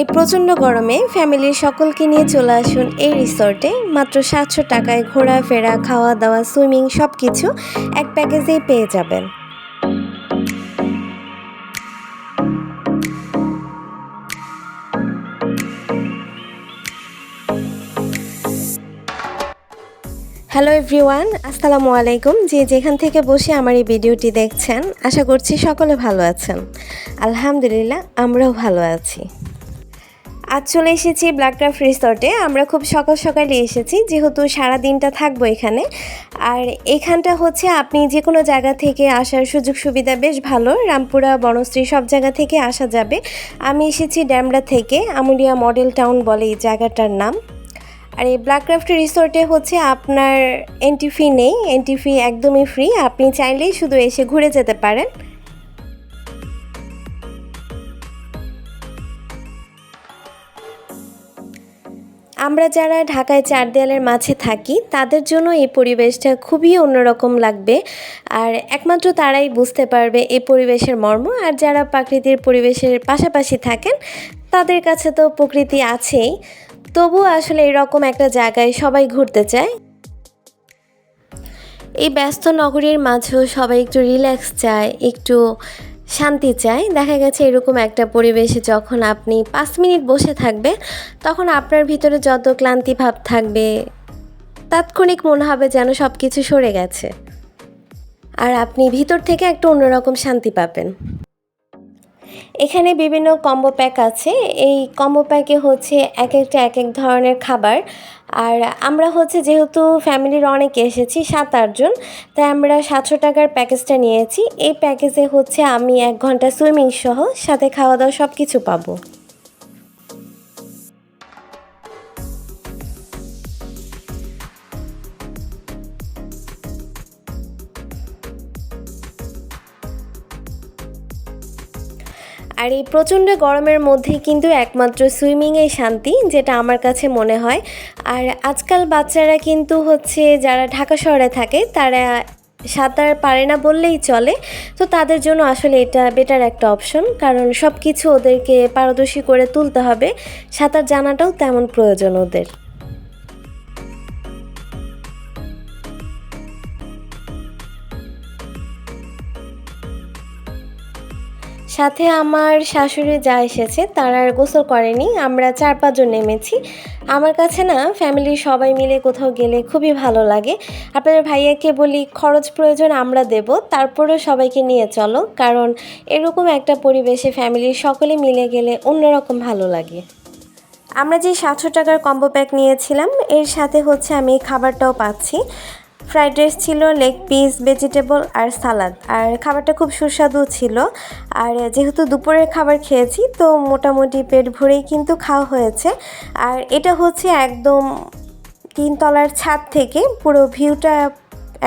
এই প্রচণ্ড গরমে ফ্যামিলির সকলকে নিয়ে চলে আসুন এই রিসর্টে। মাত্র সাতশো টাকায় ঘোরাফেরা খাওয়া দাওয়া সুইমিং সব কিছু এক প্যাকেজেই পেয়ে যাবেন। হ্যালো এভরিওয়ান, আসসালামু আলাইকুম। যে যেখান থেকে বসে আমার এই ভিডিওটি দেখছেন, আশা করছি সকলে ভালো আছেন। আলহামদুলিল্লাহ, আমরাও ভালো আছি। আজ চলে এসেছি ব্ল্যাকক্রাফট রিসর্টে আমরা খুব সকাল সকালে এসেছি, যেহেতু সারা দিনটা থাকব এখানে। আর এখানটা হচ্ছে আপনি যে কোনো জায়গা থেকে আসার সুযোগ সুবিধা বেশ ভালো। রামপুরা, বনশ্রী সব জায়গা থেকে আসা যাবে। আমি এসেছি ড্যামরা থেকে, আমুলিয়া মডেল টাউন বলে এই জায়গাটার নাম। আর এই ব্ল্যাকক্রাফট রিসোর্টে হচ্ছে আপনার এন্ট্রি ফি নেই এন্ট্রি ফি একদমই ফ্রি আপনি চাইলেই শুধু এসে ঘুরে যেতে পারেন। আমরা যারা ঢাকায় চার দেয়ালের মাঝে থাকি, তাদের জন্য এই পরিবেশটা খুবই অন্যরকম লাগবে। আর একমাত্র তারাই বুঝতে পারবে এই পরিবেশের মর্ম। আর যারা প্রাকৃতিক পরিবেশের পাশাপাশি থাকেন, তাদের কাছে তো প্রকৃতি আছেই। তবু আসলে এরকম একটা জায়গায় সবাই ঘুরতে চায়। এই ব্যস্ত নগরীর মাঝেও সবাই একটু রিল্যাক্স চায়, একটু শান্তি চাই। দেখা গেছে এরকম একটা পরিবেশে যখন আপনি পাঁচ মিনিট বসে থাকবে তখন আপনার ভিতরে যত ক্লান্তি ভাব থাকবে, তাৎক্ষণিক মনে হবে যেন সব কিছু সরে গেছে। আর আপনি ভিতর থেকে একটা অন্যরকম শান্তি পাবেন। এখানে বিভিন্ন কম্বো প্যাক আছে। এই কম্বো প্যাকে হচ্ছে এক একটা এক এক ধরনের খাবার। আর আমরা হচ্ছে যেহেতু ফ্যামিলির অনেকে এসেছি সাত আটজন তাই আমরা সাতশো টাকার প্যাকেজটা নিয়েছি। এই প্যাকেজে হচ্ছে আমি এক ঘণ্টা সুইমিং সহ সাথে খাওয়া দাওয়া সব কিছু পাবো। আর এই প্রচণ্ড গরমের মধ্যে কিন্তু একমাত্র সুইমিংয়ে শান্তি, যেটা আমার কাছে মনে হয়। আর আজকাল বাচ্চারা কিন্তু হচ্ছে, যারা ঢাকা শহরে থাকে, তারা সাঁতার পারে না বললেই চলে। তো তাদের জন্য আসলে এটা বেটার একটা অপশন কারণ সব কিছু ওদেরকে পারদর্শী করে তুলতে হবে। সাঁতার জানাটাও তেমন প্রয়োজন ওদের। সাথে আমার শাশুড়ি যা এসেছে তারা আর গোসল করেনি, আমরা চার পাঁচজন নেমেছি। আমার কাছে না ফ্যামিলির সবাই মিলে কোথাও গেলে খুবই ভালো লাগে। আপনাদের ভাইয়াকে বলি, খরচ প্রয়োজন আমরা দেব, তারপরেও সবাইকে নিয়ে চলো, কারণ এরকম একটা পরিবেশে ফ্যামিলির সকলে মিলে গেলে অন্যরকম ভালো লাগে। আমরা যে সাতশো টাকার কম্বো প্যাক নিয়েছিলাম, এর সাথে হচ্ছে আমি খাবারটাও পাচ্ছি। ফ্রাইড রাইস ছিল, লেগ পিস ভেজিটেবল আর সালাদ। আর খাবারটা খুব সুস্বাদু ছিল। আর যেহেতু দুপুরের খাবার খেয়েছি, তো মোটামুটি পেট ভরেই কিন্তু খাওয়া হয়েছে। আর এটা হচ্ছে একদম তিনতলার ছাদ থেকে পুরো ভিউটা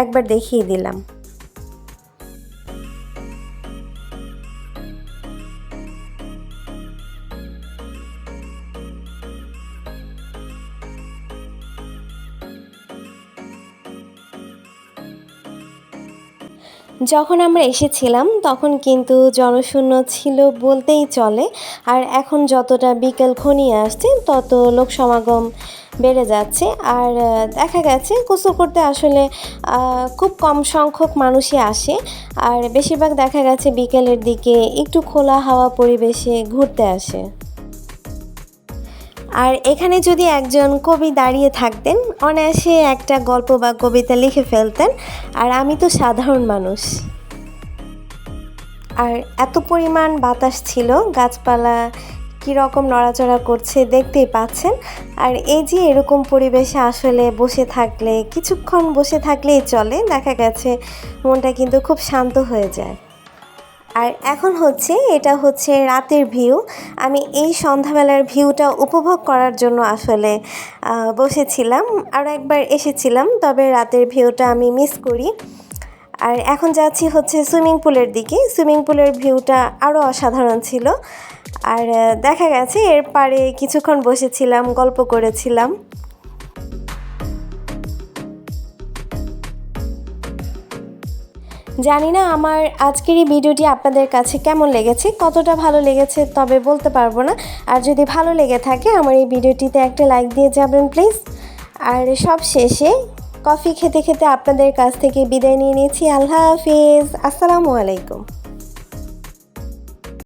একবার দেখিয়ে দিলাম। যখন আমরা এসেছিলাম, তখন কিন্তু জনশূন্য ছিল বলতেই চলে। আর এখন যতটা বিকেল ঘনিয়ে আসছে, তত লোক সমাগম বেড়ে যাচ্ছে। আর দেখা গেছে গোসল করতে আসলে খুব কম সংখ্যক মানুষই আসে। আর বেশিরভাগ দেখা গেছে বিকেলের দিকে একটু খোলা হাওয়া পরিবেশে ঘুরতে আসে। আর এখানে যদি একজন কবি দাঁড়িয়ে থাকতেন, অনায়াসে একটা গল্প বা কবিতা লিখে ফেলতেন। আর আমি তো সাধারণ মানুষ। আর এত পরিমাণ বাতাস ছিল, গাছপালা কীরকম নড়াচড়া করছে দেখতেই পাচ্ছেন। আর এই যে এরকম পরিবেশে আসলে বসে থাকলে, কিছুক্ষণ বসে থাকলেই চলে, দেখা গেছে মনটা কিন্তু খুব শান্ত হয়ে যায়। আর এখন হচ্ছে, এটা হচ্ছে রাতের ভিউ। আমি এই সন্ধ্যাবেলার ভিউটা উপভোগ করার জন্য আসলে বসেছিলাম আর একবার এসেছিলাম, তবে রাতের ভিউটা আমি মিস করি। আর এখন যাচ্ছি হচ্ছে সুইমিং পুলের দিকে। সুইমিং পুলের ভিউটা আরও অসাধারণ ছিল। আর, দেখা গেছে, এর পারে কিছুক্ষণ বসেছিলাম, গল্প করেছিলাম। জানি না আমার আজকের এই ভিডিওটি আপনাদের কাছে কেমন লেগেছে, কতটা ভালো লেগেছে তবে বলতে পারব না। আর যদি ভালো লেগে থাকে আমার এই ভিডিওটিতে একটা লাইক দিয়ে যাবেন প্লিজ। আর সব শেষে কফি খেতে খেতে আপনাদের কাছ থেকে বিদায় নিয়ে নিয়েছি, আল্লাহ হাফিজ, আসসালামু আলাইকুম।